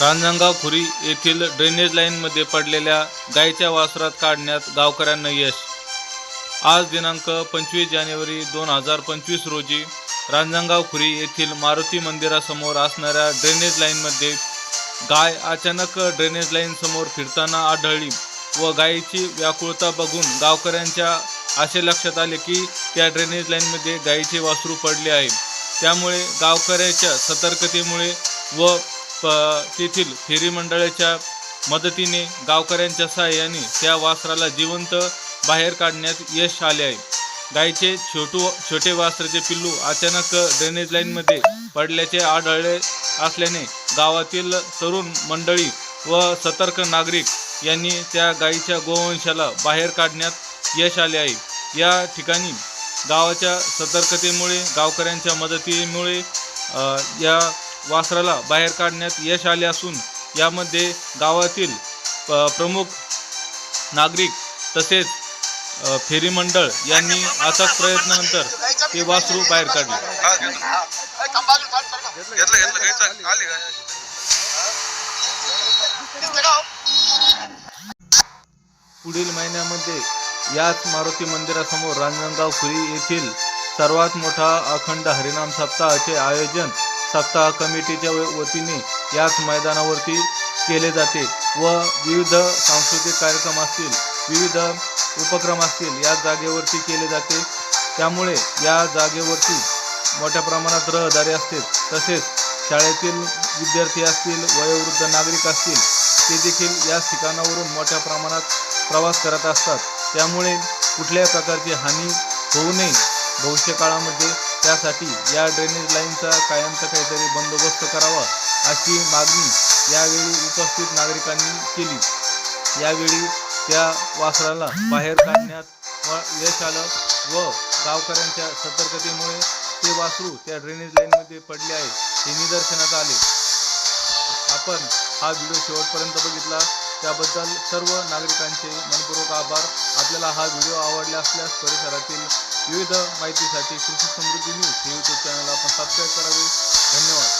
रांजणगाव खुरी येथील ड्रेनेज लाईनमध्ये पडलेल्या गायीच्या वासरात काढण्यात गावकऱ्यांना यश. आज दिनांक पंचवीस जानेवारी दोन हजार पंचवीस रोजी रांजणगाव खुरी येथील मारुती मंदिरासमोर असणाऱ्या ड्रेनेज लाईनमध्ये गाय अचानक ड्रेनेज लाईनसमोर फिरताना आढळली व गायीची व्याकुळता बघून गावकऱ्यांच्या असे लक्षात आले की त्या ड्रेनेज लाईनमध्ये गायीचे वासरू पडले आहे. त्यामुळे गावकऱ्याच्या सतर्कतेमुळे व प तेथील फेरी मंडळाच्या मदतीने गावकऱ्यांच्या सहाय्याने त्या वासराला जिवंत बाहेर काढण्यात यश आले आहे. गायचे छोटू छोटे वासराचे पिल्लू अचानक ड्रेनेज लाईनमध्ये पडल्याचे आढळले असल्याने गावातील तरुण मंडळी व सतर्क नागरिक यांनी त्या गायीच्या गोवंशाला बाहेर काढण्यात यश आले आहे. या ठिकाणी गावाच्या सतर्कतेमुळे गावकऱ्यांच्या मदतीमुळे या वासराला बाहेर काढण्यात यश आले असून यामध्ये गावातील प्रमुख नागरिक तसेच फेरी मंडळ यांनी अथक प्रयत्नानंतर ते वासरू बाहेर काढले. पुढील महिन्यामध्ये याच मारुती मंदिरासमोर रांजणगाव खुरी येथील सर्वात मोठा अखंड हरिनाम सप्ताहाचे आयोजन सप्ताह कमिटीच्या व- वतीने याच मैदानावरती केले जाते व विविध सांस्कृतिक कार्यक्रम असतील विविध उपक्रम असतील या जागेवरती केले जाते. त्यामुळे या जागेवरती मोठ्या प्रमाणात रहदारी असते तसेच शाळेतील विद्यार्थी असतील वयोवृद्ध नागरिक असतील ते देखील या ठिकाणावरून मोठ्या प्रमाणात प्रवास करत असतात. त्यामुळे कुठल्याही प्रकारची हानी होऊ नये. भविष्य काळामध्ये त्यासाठी या ड्रेनेज लाईनचा कायमचा काहीतरी बंदोबस्त करावा अशी मागणी यावेळी उपस्थित नागरिकांनी केली. यावेळी त्या वासराला बाहेर काढण्यात यश आलं व गावकऱ्यांच्या सतर्कतेमुळे ते वासरू त्या ड्रेनेज लाईनमध्ये पडले आहे हे निदर्शनात आले. आपण हा व्हिडिओ शेवटपर्यंत बघितला. त्याबद्दल सर्व नागरिकांचे मनपूर्वक आभार. आपल्याला हा व्हिडिओ आवडला असल्यास परिसरातील विविध माहितीसाठी कृषी समृद्धी न्यूज हे यूट्यूब चॅनल आपण सबस्क्राईब करावे. धन्यवाद.